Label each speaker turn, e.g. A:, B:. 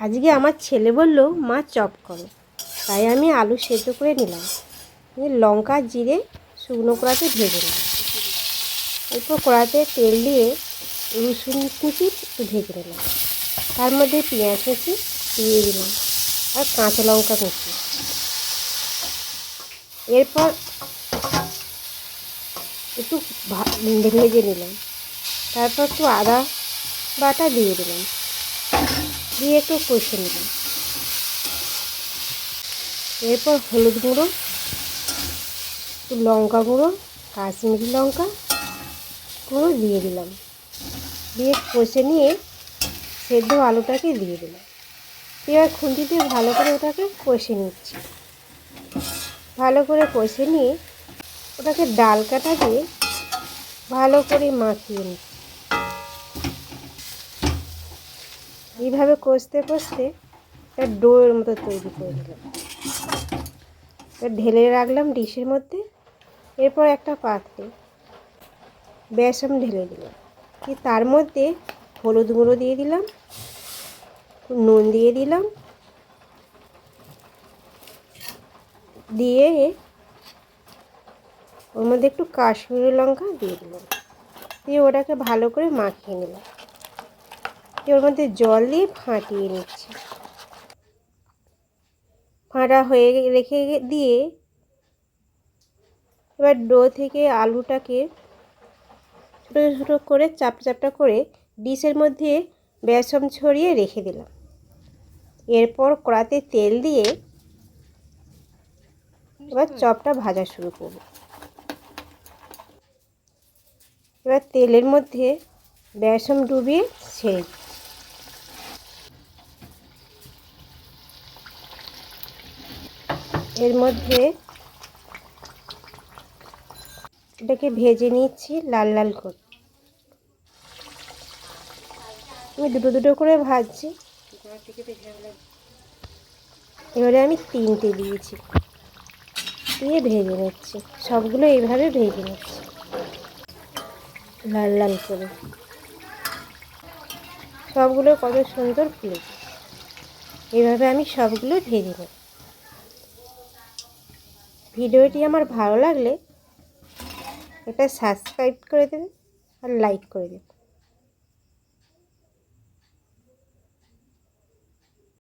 A: আজকে আমার ছেলে বলল, মা, চপ করো। তাই আমি আলু সেদ্ধ করে নিলাম। লঙ্কা জিরে, শুকনো কড়াতে ভেজে নিলাম। এরপর কড়াতে তেল দিয়ে রসুন কুচি একটু ভেজে নিলাম। তার মধ্যে পেঁয়াজ কুচি দিয়ে দিলাম আর কাঁচা লঙ্কা কুচি। এরপর একটু ভেজে নিলাম। তারপর একটু আদা বাটা দিয়ে দিলাম। দিয়ে একটু কষে নিলাম এরপর হলুদ গুঁড়ো লঙ্কা গুঁড়ো, কাশ্মীরি লঙ্কা গুঁড়ো দিয়ে দিলাম। দিয়ে কষে নিয়ে সেদ্ধ আলুটাকে দিয়ে দিলাম। এবার খুন্তি দিয়ে ভালো করে ওটাকে কষে নিচ্ছি। ভালো করে কষে নিয়ে ওটাকে ডাল কাটা দিয়ে ভালো করে মাখিয়ে নিচ্ছি। এইভাবে কষতে কষতে একটা ডোয়ের মতো তৈরি করে দিলাম এবার ঢেলে রাখলাম ডিশের মধ্যে। এরপর একটা পাত্রে বেসন ঢেলে দিলাম। কি তার মধ্যে হলুদ গুঁড়ো দিয়ে দিলাম, নুন দিয়ে দিলাম, দিয়ে ওর মধ্যে একটু কাশ্মীরি লঙ্কা দিয়ে দিলাম। দিয়ে ওটাকে ভালো করে মাখিয়ে নিলাম। দিয়ে ওর মধ্যে জল দিয়ে ফাটিয়ে নিচ্ছি। ফাটা হয়ে রেখে দিয়ে এবার ডো থেকে আলুটাকে ছোটো ছোটো করে, চাপটা চাপটা করে ডিশের মধ্যে বেসম ছড়িয়ে রেখে দিলাম। এরপর কড়াতে তেল দিয়ে এবার চপটা ভাজা শুরু করব। এবার তেলের মধ্যে বেসম ডুবিয়ে ছেড়ে এর মধ্যে এটাকে ভেজে নিচ্ছি লাল লাল করে। আমি দুটো দুটো করে ভাজছি। এবারে আমি তিনটে দিয়েছি। দিয়ে ভেজে নিচ্ছি। সবগুলো এইভাবে ভেজে নিচ্ছি। লাল লাল করে। সবগুলো কত সুন্দর ফুলেছে এভাবে আমি সবগুলো ভেজে নেব ভিডিওটি আমার ভালো লাগলে এটা সাবস্ক্রাইব করে দেবে আর লাইক করে দেবে